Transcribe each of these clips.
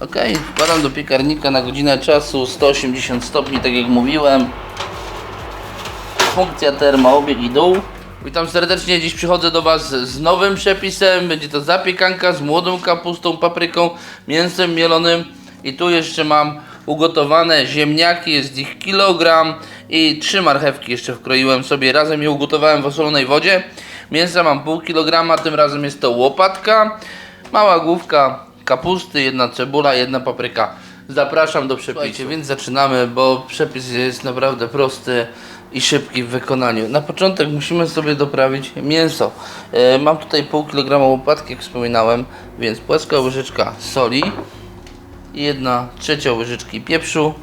Ok, wkładam do piekarnika na godzinę czasu 180 stopni, tak jak mówiłem. Funkcja termo, obieg i dół. Witam serdecznie, dziś przychodzę do Was z nowym przepisem. Będzie to zapiekanka z młodą kapustą, papryką, mięsem mielonym. I tu jeszcze mam ugotowane ziemniaki, jest ich kilogram i trzy marchewki jeszcze wkroiłem sobie. Razem je ugotowałem w osolonej wodzie. Mięsa mam pół kilograma, tym razem jest to łopatka, mała główka kapusty, jedna cebula, jedna papryka. Zapraszam do przepisu. więc zaczynamy, bo przepis jest naprawdę prosty i szybki w wykonaniu. Na początek musimy sobie doprawić mięso. E, mam tutaj pół kilograma łopatki, jak wspominałem, więc płaska łyżeczka soli, jedna trzecia łyżeczki pieprzu,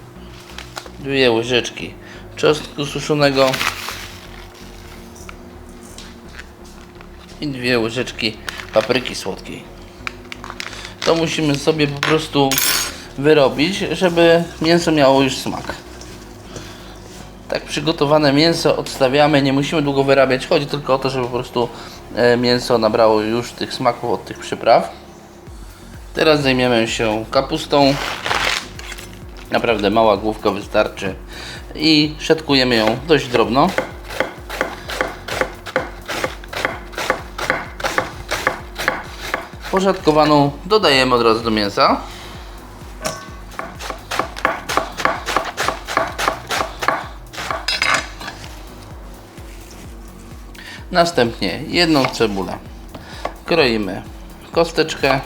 dwie łyżeczki czosnku suszonego i dwie łyżeczki papryki słodkiej. To musimy sobie po prostu wyrobić, żeby mięso miało już smak. Tak przygotowane mięso odstawiamy, nie musimy długo wyrabiać, chodzi tylko o to, żeby po prostu e, mięso nabrało już tych smaków od tych przypraw. Teraz zajmiemy się kapustą. Naprawdę mała główka wystarczy i szatkujemy ją dość drobno. Porzadkowaną dodajemy od razu do mięsa. Następnie jedną cebulę kroimy kosteczkę.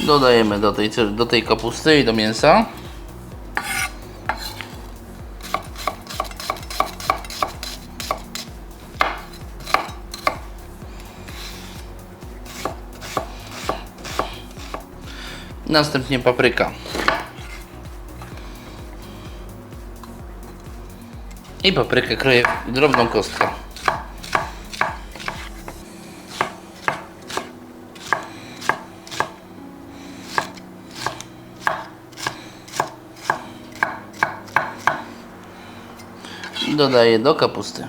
Dodajemy do tej, do tej kapusty i do mięsa. Następnie papryka. I paprykę kroję w drobną kostkę. Dodaję do kapusty.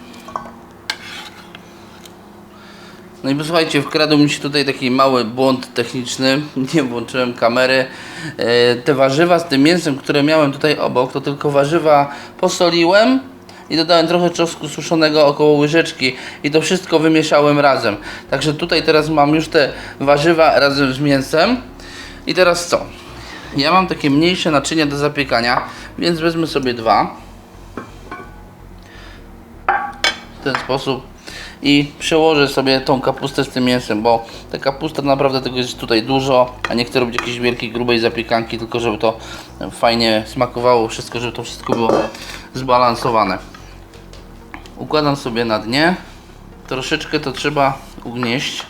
No i posłuchajcie, wkradł mi się tutaj taki mały błąd techniczny. Nie włączyłem kamery. E, Te warzywa z tym mięsem, które miałem tutaj obok, to tylko warzywa posoliłem i dodałem trochę czosnku suszonego około łyżeczki i to wszystko wymieszałem razem. Także tutaj teraz mam już te warzywa razem z mięsem. I teraz co? Ja mam takie mniejsze naczynia do zapiekania, więc wezmę sobie dwa. w ten sposób i przełożę sobie tą kapustę z tym mięsem, bo ta kapusta naprawdę tego jest tutaj dużo, a nie chcę robić jakiejś wielkiej, grubej zapiekanki, tylko żeby to fajnie smakowało, wszystko, żeby to wszystko było zbalansowane. Układam sobie na dnie. Troszeczkę to trzeba ugnieść.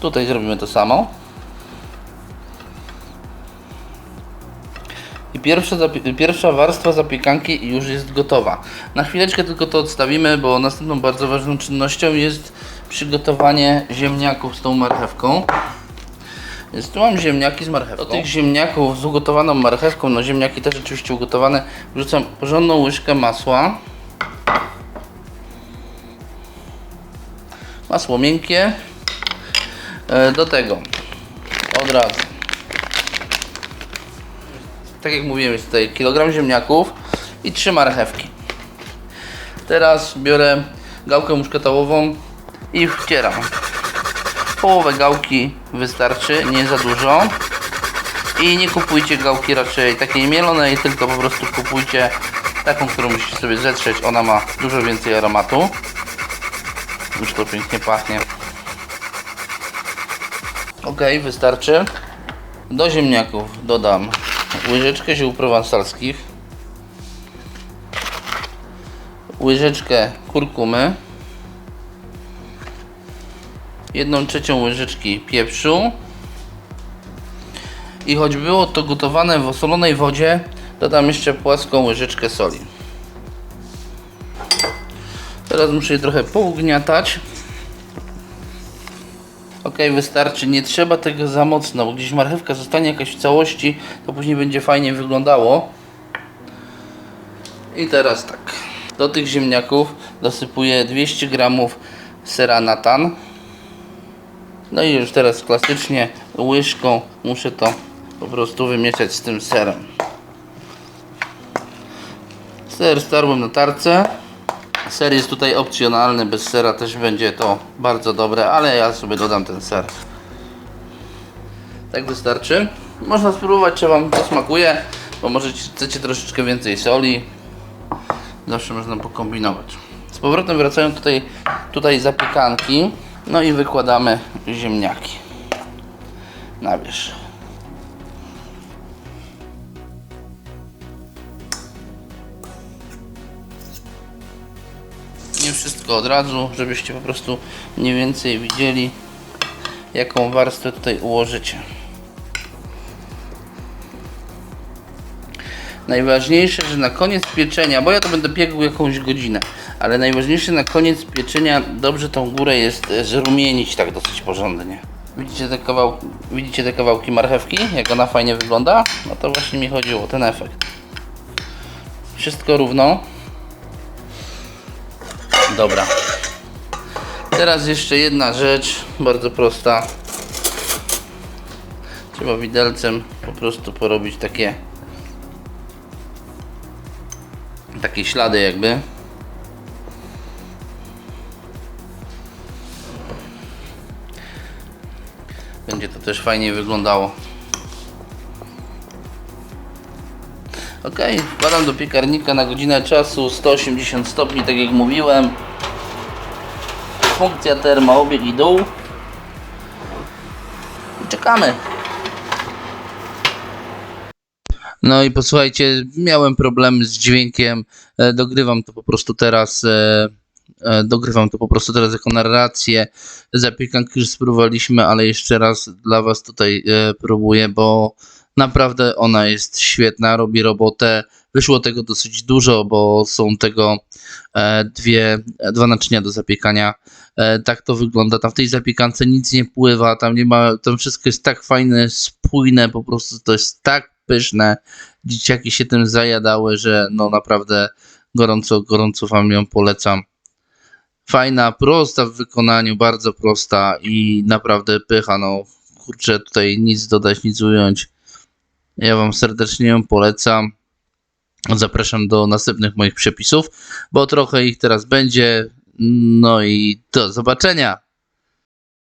Tutaj zrobimy to samo. Pierwsza, pierwsza warstwa zapiekanki już jest gotowa. Na chwileczkę tylko to odstawimy, bo następną bardzo ważną czynnością jest przygotowanie ziemniaków z tą marchewką. Więc tu mam ziemniaki z marchewką. Do tych ziemniaków z ugotowaną marchewką, no ziemniaki też oczywiście ugotowane, wrzucam porządną łyżkę masła. Masło miękkie. E, Do tego od razu tak jak mówiłem, jest tutaj kilogram ziemniaków i trzy marchewki. Teraz biorę gałkę muszkatałową i wcieram. Połowę gałki wystarczy, nie za dużo. I nie kupujcie gałki raczej takiej mielonej, tylko po prostu kupujcie taką, którą musicie sobie zetrzeć. Ona ma dużo więcej aromatu. Już to pięknie pachnie. Ok, wystarczy. Do ziemniaków dodam łyżeczkę ziół prowansalskich, łyżeczkę kurkumy, jedną trzecią łyżeczki pieprzu i choć było to gotowane w osolonej wodzie, dodam jeszcze płaską łyżeczkę soli. Teraz muszę je trochę pougniatać. Ok, wystarczy. Nie trzeba tego za mocno, bo gdzieś marchewka zostanie jakaś w całości, to później będzie fajnie wyglądało. I teraz tak. Do tych ziemniaków dosypuję 200 g sera natan. No i już teraz klasycznie łyżką muszę to po prostu wymieszać z tym serem. Ser starłem na tarce. Ser jest tutaj opcjonalny, bez sera też będzie to bardzo dobre, ale ja sobie dodam ten ser. Tak wystarczy. Można spróbować, czy Wam to smakuje, bo może chcecie troszeczkę więcej soli. Zawsze można pokombinować. Z powrotem wracają tutaj, tutaj zapiekanki. No i wykładamy ziemniaki na wierzch. Nie wszystko od razu, żebyście po prostu mniej więcej widzieli, jaką warstwę tutaj ułożycie. Najważniejsze, że na koniec pieczenia, bo ja to będę piekł jakąś godzinę, ale najważniejsze na koniec pieczenia dobrze tą górę jest e, zrumienić tak dosyć porządnie. Widzicie te, kawałki, widzicie te kawałki marchewki, jak ona fajnie wygląda? No to właśnie mi chodziło, ten efekt. Wszystko równo. Dobra. Teraz jeszcze jedna rzecz, bardzo prosta. Trzeba widelcem po prostu porobić takie takie ślady jakby. Będzie to też fajnie wyglądało. Ok, wkładam do piekarnika na godzinę czasu 180 stopni, tak jak mówiłem. Funkcja termo, obieg i dół. I czekamy. No i posłuchajcie, miałem problemy z dźwiękiem, e, dogrywam to po prostu teraz, e, e, dogrywam to po prostu teraz jako narrację. Zapiekankę już spróbowaliśmy, ale jeszcze raz dla Was tutaj próbuję, bo naprawdę ona jest świetna, robi robotę. Wyszło tego dosyć dużo, bo są tego e, dwie, dwa naczynia do zapiekania. E, tak to wygląda. Tam w tej zapiekance nic nie pływa, tam nie ma, tam wszystko jest tak fajne, spójne, po prostu to jest tak pyszne. Dzieciaki się tym zajadały, że no naprawdę gorąco, gorąco Wam ją polecam. Fajna, prosta w wykonaniu, bardzo prosta i naprawdę pycha, no kurczę, tutaj nic dodać, nic ująć. Ja Wam serdecznie ją polecam. Zapraszam do następnych moich przepisów, bo trochę ich teraz będzie. No i do zobaczenia.